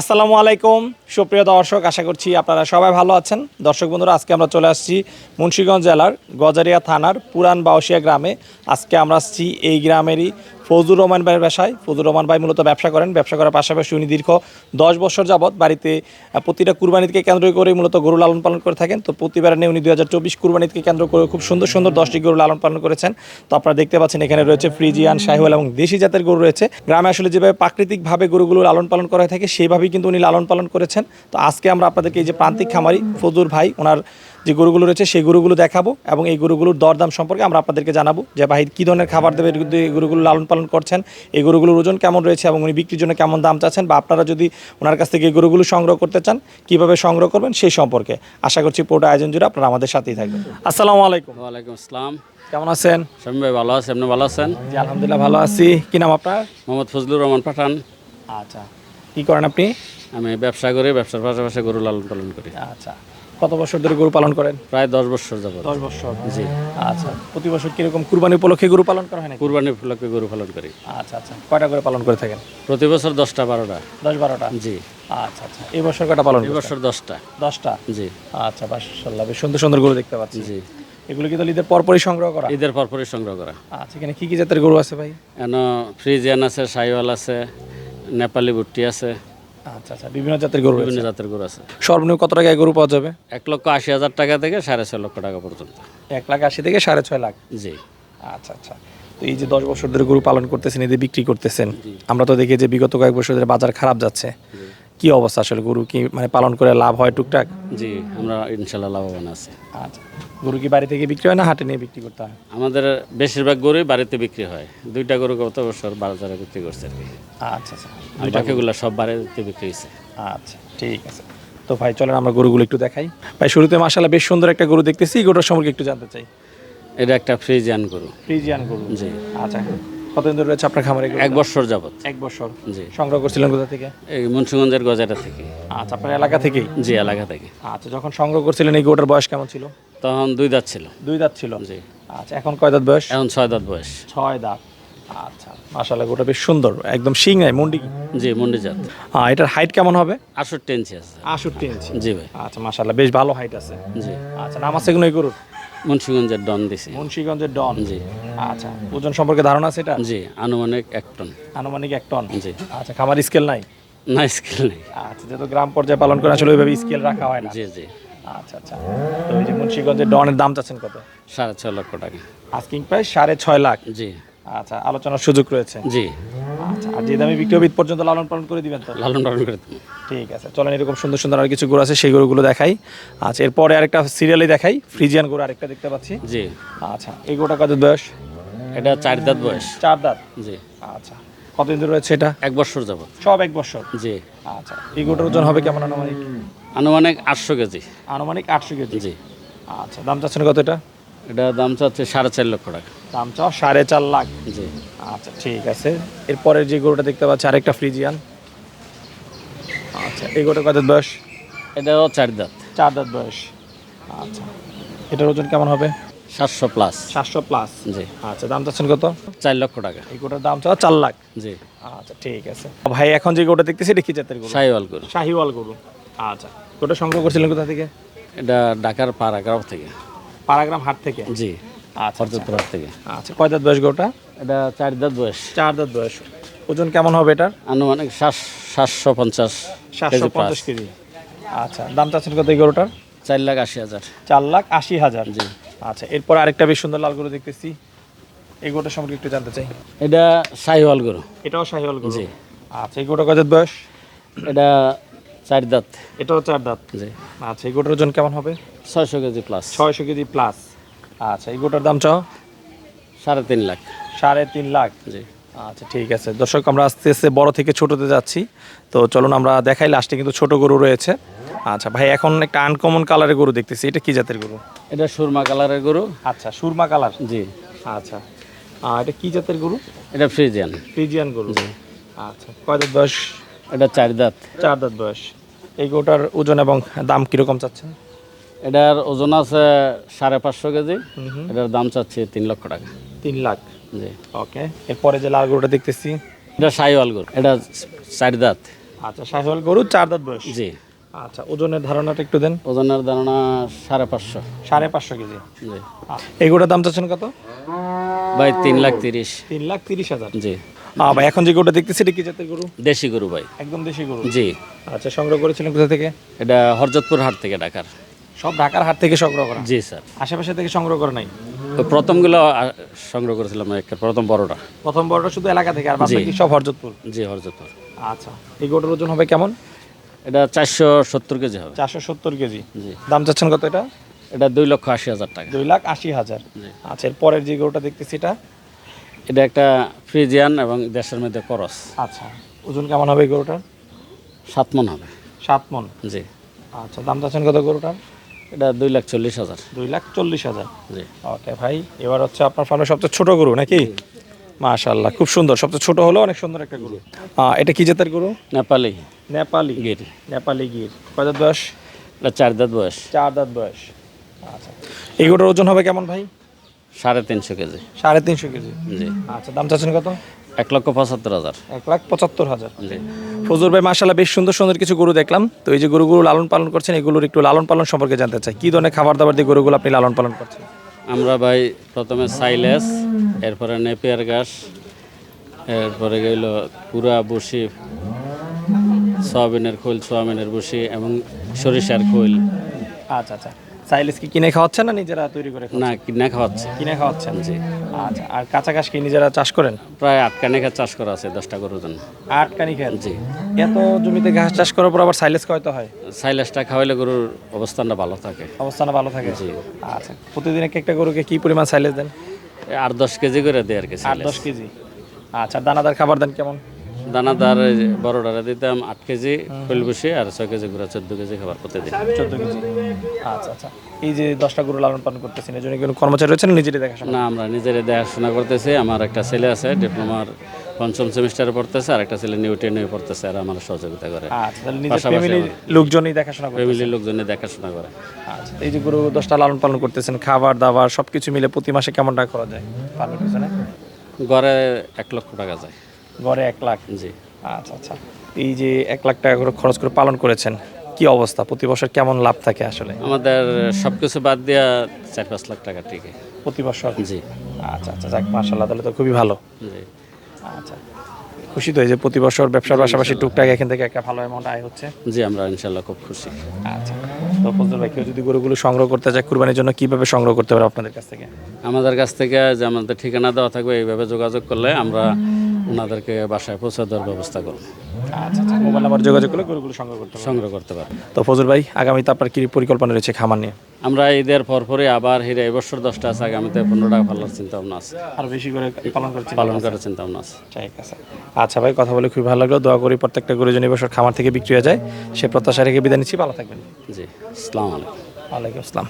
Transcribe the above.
আসসালামু আলাইকুম। সুপ্রিয় দর্শক, আশা করছি আপনারা সবাই ভালো আছেন। দর্শক বন্ধুরা, আজকে আমরা চলে আসছি মুন্সীগঞ্জ জেলার গজারিয়া থানার পুরান বাউসিয়া গ্রামে। আজকে আমরা আসছি এই গ্রামেরই ফজুর রহমান ভাইয়ের বাসায়। ফজুর রহমান ভাই মূলত ব্যবসা করেন, ব্যবসা করার পাশাপাশি উনি দীর্ঘ দশ বছর যাবৎ বাড়িতে প্রতিটা কুরবানিকে কেন্দ্র করে মূলত গরু লালন পালন করে থাকেন। তো প্রতিবার নিয়ে উনি দু হাজার চব্বিশ কেন্দ্র করে খুব সুন্দর সুন্দর দশটি গরু লালন পালন করেছেন। তো আপনারা দেখতে পাচ্ছেন এখানে রয়েছে ফ্রিজিয়ান, শাহিওয়াল এবং দেশি জাতের গরু রয়েছে। গ্রামে আসলে যেভাবে প্রাকৃতিকভাবে গরুগুলো লালন পালন করা থাকে সেইভাবেই কিন্তু উনি লালন পালন করেছেন। তো আজকে আমরা আপনাদেরকে এই যে প্রান্তিক খামারি ফজুর ভাই ওনার যে গরুগুলো রয়েছে সেই গরুগুলো দেখাবো এবং এই গরুগুলোর দরদাম সম্পর্কে আমরা আপনাদেরকে জানাব যে ভাই কী ধরনের খাবার দেবে এই গরুগুলো লালন পালন করছেন এই গরুগুলোর ওজন কেমন রয়েছে এবং উনি বিক্রির জন্য কেমন দাম চাচ্ছেন বা আপনারা যদি ওনার কাছ থেকে এই গরুগুলো সংগ্রহ করতে চান কীভাবে সংগ্রহ করবেন সেই সম্পর্কে আশা করছি পুরোটা আয়োজন জুড়ে আপনারা আমাদের সাথেই থাকবেন। আসসালামু আলাইকুম। ওয়ালাইকুম আসসালাম। কেমন আছেন? স্বামী ভাই ভালো আছে? আপনি ভালো আছেন? জি আলহামদুলিল্লাহ ভালো আছি। কি নাম আপনার? মোহাম্মদ ফজলুর রহমান পাঠান। আচ্ছা। কি করেন আপনি? আমি ব্যবসা করি ব্যবসার পাশাপাশি গরু লালন পালন করি। আচ্ছা। কত বছর ধরে গরু পালন করেন? প্রায় দশ বছর যাব দশ বছর। জি। আচ্ছা। প্রতি বছর কীরকম কুরবানি উপলক্ষে গরু পালন করা হয় নাকি? কুরবানি উপলক্ষে গরু পালন করি। আচ্ছা আচ্ছা। কয়টা করে পালন করে থাকেন? প্রতি বছর দশটা বারোটা। দশ বারোটা? জি। আচ্ছা আচ্ছা। এই বছর কয়টা পালন এই বছর দশটা। দশটা? জি। আচ্ছা মাশাআল্লাহ। বেশ সুন্দর সুন্দর গরু দেখতে পাচ্ছি। জি। এগুলো কি তো ঈদের পরপরই সংগ্রহ করা? ঈদের পরপরই সংগ্রহ করা। আচ্ছা এখানে কি কি জাতের গরু আছে ভাই? এন ফ্রিজিয়ান আছে সাইওয়াল আছে। নেপালি ভুট্টি আছে। আচ্ছা আচ্ছা বিভিন্ন জাতের গরু বিভিন্ন জাতের গরু আছে। সর্বনিম্ন কত টাকায় গরু পাওয়া যাবে? এক লক্ষ আশি হাজার টাকা থেকে সাড়ে ছয় লক্ষ টাকা পর্যন্ত। এক লাখ আশি থেকে সাড়ে ছয় লাখ? জি। আচ্ছা আচ্ছা। তো এই যে দশ বছর ধরে গরু পালন করতেছেন এদের বিক্রি করতেছেন আমরা তো দেখি যে বিগত কয়েক বছর ধরে বাজার খারাপ যাচ্ছে। কি অবস্থা আসলে? গরু কি মানে পালন করে লাভ হয় টুকটাক? জি আমরা ইনশাল্লাহ লাভবান আছি। আচ্ছা। গরু কি বাড়ি থেকে বিক্রি হয় না হাটে নিয়ে বিক্রি করতে হয়? আমাদের বেশিরভাগ গরুই বাড়িতে বিক্রি হয়। দুইটা গরু গত বছর বাজারে বিক্রি করছে আর কি। আচ্ছা আচ্ছা। আর বাকিগুলো সব বাড়িতে বিক্রি হয়েছে। আচ্ছা ঠিক আছে। তো ভাই চলেন আমরা গরুগুলো একটু দেখাই। ভাই শুরুতে মাসাল্লাহ বেশ সুন্দর একটা গরু দেখতেছি। গরুটার সম্পর্কে একটু জানতে চাই। এটা একটা ফ্রিজিয়ান গরু। ফ্রিজিয়ান গরু। জি। আচ্ছা। কতদিন ধরে রয়েছে আপনার খামারে এক বছর যাবত এক বছর। জি। সংগ্রহ করছিলেন কোথা থেকে? এই মুন্সিগঞ্জের গজাটা থেকে। আচ্ছা আপনার এলাকা থেকেই? জি এলাকা থেকে। আচ্ছা যখন সংগ্রহ করছিলেন এই গরুটার বয়স কেমন ছিল? তখন দুই দাঁত ছিল। দুই দাঁত ছিল? জি। আচ্ছা এখন কয় দাঁত বয়স? এখন ছয় দাঁত বয়স। ছয় দাঁত। আচ্ছা মাসাল্লাহ গোটা বেশ সুন্দর। একদম শিং নাই মুন্ডি? জি মুন্ডি জাত। হ্যাঁ এটার হাইট কেমন হবে? আটষট্টি ইঞ্চি আছে। আষট্টি ইঞ্চি। জি ভাই। আচ্ছা মাসাল্লাহ বেশ ভালো হাইট আছে। জি। আচ্ছা নাম আছে কোনো এই গরুর? মুন্সিগঞ্জের ডন দিছি। মুন্সিগঞ্জের ডন? জি। আচ্ছা ওজন সম্পর্কে ধারণা আছে এটা? জি আনুমানিক এক টন। আনুমানিক এক টন? জি। আচ্ছা খামার স্কেল নাই? না স্কেল নাই। আচ্ছা যেহেতু গ্রাম পর্যায়ে পালন করে আসলে ওইভাবে স্কেল রাখা হয় না। জি জি। আচ্ছা আচ্ছা। তো এই যে মুন্সিগঞ্জের ডনের দাম চাচ্ছেন কত? সাড়ে ছয় লক্ষ টাকা। আস্কিং প্রাইস সাড়ে ছয় লাখ। জি। আচ্ছা আলোচনার সুযোগ রয়েছে। জি। আচ্ছা আর যে দামে বিক্রি হবে ঈদ পর্যন্ত লালন পালন করে দিবেন তো? লালন পালন করে দেবো। ঠিক আছে চলেন এরকম সুন্দর সুন্দর আর কিছু গরু আছে সেই গরুগুলো দেখাই। আচ্ছা এরপরে আরেকটা সিরিয়ালে দেখাই ফ্রিজিয়ান গরু আরেকটা দেখতে পাচ্ছি। জি। আচ্ছা এই গরুটা কত বয়স? এটা চার দাঁত বয়স। চার দাঁত? জি। আচ্ছা কতদিন ধরে রয়েছে এটা? এক বছর যাবত সব এক বছর? জি। আচ্ছা এই গরুটার ওজন হবে কেমন আনুমানিক? আনুমানিক আটশো কেজি। আনুমানিক আটশো কেজি। জি। আচ্ছা দাম চাচ্ছেন কত এটা? এটা দাম চাচ্ছে সাড়ে চার লক্ষ টাকা। দাম চাও সাড়ে চার লাখ। জি। আচ্ছা ঠিক আছে। এরপরে যে গরুটা দেখতে পাচ্ছি আরেকটা ফ্রিজিয়ান। আচ্ছা এই গরুটা কত বয়স? এটাও চার দাঁত। চার দাঁত বয়স। আচ্ছা এটার ওজন কেমন হবে? সাতশো প্লাস। সাতশো প্লাস। জি। আচ্ছা দাম চাচ্ছেন কত? চার লক্ষ টাকা। এই গোটার দাম চাও চার লাখ। জি। আচ্ছা ঠিক আছে। ভাই এখন যে গোটা দেখতেছি এটা কি জাতের গরু? সাইওয়াল গরু। শাহিওয়াল গরু। আচ্ছা গোটা সংগ্রহ করছিলেন কোথা থেকে? এটা ঢাকার পাড়াগ্রাম থেকে। পারাগ্রাম হাট থেকে? জি আচ্ছা আচ্ছা। হাট থেকে। আচ্ছা কয় দাঁত বয়স গোটা এটা চার দাঁত বয়স। চার দাঁত বয়স। ওজন কেমন হবে এটার? আনুমানিক সাত সাতশো পঞ্চাশ সাতশো পঞ্চাশ কেজি। আচ্ছা দাম চাচ্ছেন কত এই গরুটার? চার লাখ আশি হাজার। চার লাখ আশি হাজার। জি। আচ্ছা এরপর আরেকটা বেশ সুন্দর লাল গরু দেখতেছি। এই গোটা সম্পর্কে একটু জানতে চাই। এটা সাইওয়াল গরু। এটাও শাহিওয়াল গরু। জি। আচ্ছা এই গোটা কয় দাঁত বয়স? এটা চার দাঁত। এটাও চার দাঁত? জি। আচ্ছা এই গোটার ওজন কেমন হবে? ছয়শো কেজি প্লাস ছয়শো কেজি প্লাস আচ্ছা এই গোটার দাম চাও? সাড়ে তিন লাখ। সাড়ে তিন লাখ। জি। আচ্ছা ঠিক আছে। দর্শক আমরা আস্তে আস্তে বড় থেকে ছোটতে যাচ্ছি। তো চলুন আমরা দেখাই লাস্টে কিন্তু ছোট গরু রয়েছে। আচ্ছা ভাই এখন একটা আনকমন কালারের গরু দেখতেছি। এটা কি জাতের গরু? এটা সুরমা কালারের গরু। আচ্ছা সুরমা কালার। জি। আচ্ছা। এটা কি জাতের গরু? এটা ফ্রিজিয়ান। ফ্রিজিয়ান গরু। আচ্ছা কয় দাঁত বয়স? এটা চার দাঁত। চার দাঁত বয়স। এই গরুটার ওজন এবং দাম কীরকম চাচ্ছেন? এটার ওজন আছে সাড়ে পাঁচশো কেজি। এটার দাম চাচ্ছে তিন লক্ষ টাকা। তিন লাখ? জি। ওকে। এরপরে যে লাল গরুটা দেখতেছি। এটা সাইওয়াল গরু। এটা চার দাঁত। আচ্ছা শাহিওয়াল গরু চার দাঁত বয়স? জি। আচ্ছা ওজনের ধারণাটা একটু দেন। ওজনের ধারণা সাড়ে পাঁচশো। সাড়ে পাঁচশো কেজি। জি। এই গরুটার দাম চাচ্ছেন কত? ভাই তিন লাখ তিরিশ। তিন লাখ তিরিশ হাজার। জি। ভাই এখন যে গরুটা দেখতেছি এটা কি জাতের গরু? দেশি গরু ভাই। একদম দেশি গরু? জি। আচ্ছা সংগ্রহ করেছিলেন কোথা থেকে? এটা হরজতপুর হাট থেকে ঢাকার। সব ঢাকার হাট থেকে সংগ্রহ করা? জি স্যার। আশেপাশে থেকে সংগ্রহ করে নাই? তো প্রথমগুলো সংগ্রহ করেছিলাম একটা প্রথম বড়টা। প্রথম বড়টা শুধু এলাকা থেকে আর বাকি কি সব হরজতপুর? জি হরজতপুর। আচ্ছা এই গরুটার ওজন হবে কেমন? এটা চারশো সত্তর কেজি হবে। চারশো সত্তর কেজি। জি। দাম চাচ্ছেন কত এটা? এটা দুই লক্ষ আশি হাজার টাকা। দুই লাখ আশি হাজার। আচ্ছা এর পরের যে গরুটা দেখতেছি এটা? এটা একটা ফ্রিজিয়ান এবং দেশের মধ্যে করস। আচ্ছা ওজন কেমন হবে গরুটার? সাত মন হবে। সাত মন? জি। আচ্ছা দাম চাচ্ছেন কত গরুটার? এটা দুই লাখ চল্লিশ হাজার। দুই লাখ চল্লিশ হাজার। জি। ওকে ভাই এবার হচ্ছে আপনার ফার্মের সবচেয়ে ছোট গরু নাকি? মাশাল্লাহ খুব সুন্দর। সবচেয়ে ছোট হলো অনেক সুন্দর একটা গরু। এটা কি জাতের গরু? নেপালি। নেপালি। গির। নেপালি গির। কয় দাঁত বয়স? এটা চার দাঁত বয়স। চার দাঁত বয়স। আচ্ছা। এই ওজন হবে কেমন ভাই? সাড়ে তিনশো কেজি। সাড়ে তিনশো কেজি। জি। আচ্ছা দাম চাচ্ছেন কত? এক লক্ষ পঁচাত্তর হাজার। এক লাখ পঁচাত্তর হাজার। ফজর ভাই মাসাল্লাহ বেশ সুন্দর সুন্দর কিছু গরু দেখলাম। তো এই যে গরুগুলো লালন পালন করছেন এগুলোর একটু লালন পালন সম্পর্কে জানতে চাই। কি ধরনের খাবার দাবার দিয়ে গরুগুলো আপনি লালন পালন করছেন? আমরা ভাই প্রথমে সাইলেস এরপরে নেপিয়ার ঘাস এরপরে গেল পুরা বসি সয়াবিনের খোল সয়াবিনের বসি এবং সরিষার খোল। আচ্ছা আচ্ছা। সাইলিস কি কিনে খাওয়াচ্ছেন না নিজেরা তৈরি করে না কিনা খাওয়াচ্ছে। কিনে খাওয়াচ্ছেন? জি। আচ্ছা আর কাঁচা ঘাস কি নিজেরা চাষ করেন? প্রায় আট কানেখা চাষ করা আছে দশটা গরুর জন্য। আট কানি খেত জি। এত জমিতে ঘাস চাষ করার পর আবার সাইলেস খাওয়াতে হয়? সাইলেসটা খাওয়াইলে গরুর অবস্থানটা ভালো থাকে। অবস্থাটা ভালো থাকে? জি। আচ্ছা প্রতিদিন এক একটা গরুকে কি পরিমাণ সাইলেস দেন? আট দশ কেজি করে দেয় আর কি আট দশ কেজি। আচ্ছা দানাদার খাবার দেন কেমন? দানাদার যে বড়টারে দিতাম আট কেজি খোল বসি আর ছয় কেজি গুঁড়া চোদ্দ কেজি খাবার প্রতিদিন চোদ্দ কেজি। আচ্ছা আচ্ছা। এই যে দশটা গরু লালন পালন করতেছেন এই জন্য কোনো কর্মচারী রয়েছেন নিজেরই দেখাশোনা? না আমরা নিজেরা দেখাশোনা করতেছি। আমার একটা ছেলে আছে ডিপ্লোমার পঞ্চম সেমিস্টারে পড়তেছে আর একটা ছেলে নিউ টেনে পড়তেছে আর আমার সহযোগিতা করে। আচ্ছা নিজের লোকজনই দেখাশোনা করে ফ্যামিলির লোকজনে দেখাশোনা করে। আচ্ছা এই যে গরু দশটা লালন পালন করতেছেন খাবার দাবার সব কিছু মিলে প্রতি মাসে কেমন টাকা খরচ যায় পালনের পিছনে গড়ে এক লক্ষ টাকা যায়। গড়ে এক লাখ। জি। আচ্ছা আচ্ছা। এই যে এক লাখ টাকা করে খরচ করে পালন করেছেন কি অবস্থা? প্রতি বছর কেমন লাভ থাকে আসলে? আমাদের সব কিছু বাদ দিয়া চার পাঁচ লাখ টাকা ঠিকই প্রতি বছর? জি। আচ্ছা আচ্ছা যাক মাশাল্লাহ তাহলে তো খুবই ভালো। জি। আচ্ছা। খুশি তো এই যে প্রতি বছর ব্যবসার পাশাপাশি টুকটাক এখান থেকে একটা ভালো অ্যামাউন্ট আয় হচ্ছে। জি আমরা ইনশাল্লাহ খুব খুশি। আচ্ছা। তো ফজল ভাই কেউ যদি গরুগুলো সংগ্রহ করতে চায় কুরবানির জন্য কীভাবে সংগ্রহ করতে পারে আপনাদের কাছ থেকে? আমাদের কাছ থেকে যে আমাদের ঠিকানা দেওয়া থাকবে এইভাবে যোগাযোগ করলে আমরা ওনাদেরকে বাসায় পৌঁছে দেওয়ার ব্যবস্থা করব। আচ্ছা আচ্ছা মোবাইল নাম্বার যোগাযোগ করলে গরুগুলো সংগ্রহ করতে সংগ্রহ করতে পারব। তো ফজল ভাই আগামীতে আপনার কি পরিকল্পনা রয়েছে খামার নিয়ে? আমরা ঈদের পরপরই আবার হিরে এবছর দশটা আছে আগামীতে পনেরোটা পাল্লার চিন্তা ভাবনা আছে। আর বেশি করে পালন করছি পালন করার চিন্তা ভাবনা আছে। ঠিক আছে। আচ্ছা ভাই কথা বলে খুবই ভালো লাগল। দোয়া করি প্রত্যেকটা গরু যেন এবছর খামার থেকে বিক্রি হয়ে যায়। সে প্রত্যাশা রেখে বিদায় নিচ্ছি। ভালো থাকবেন। জি আসসালামু আলাইকুম। ওয়ালাইকুম আসসালাম।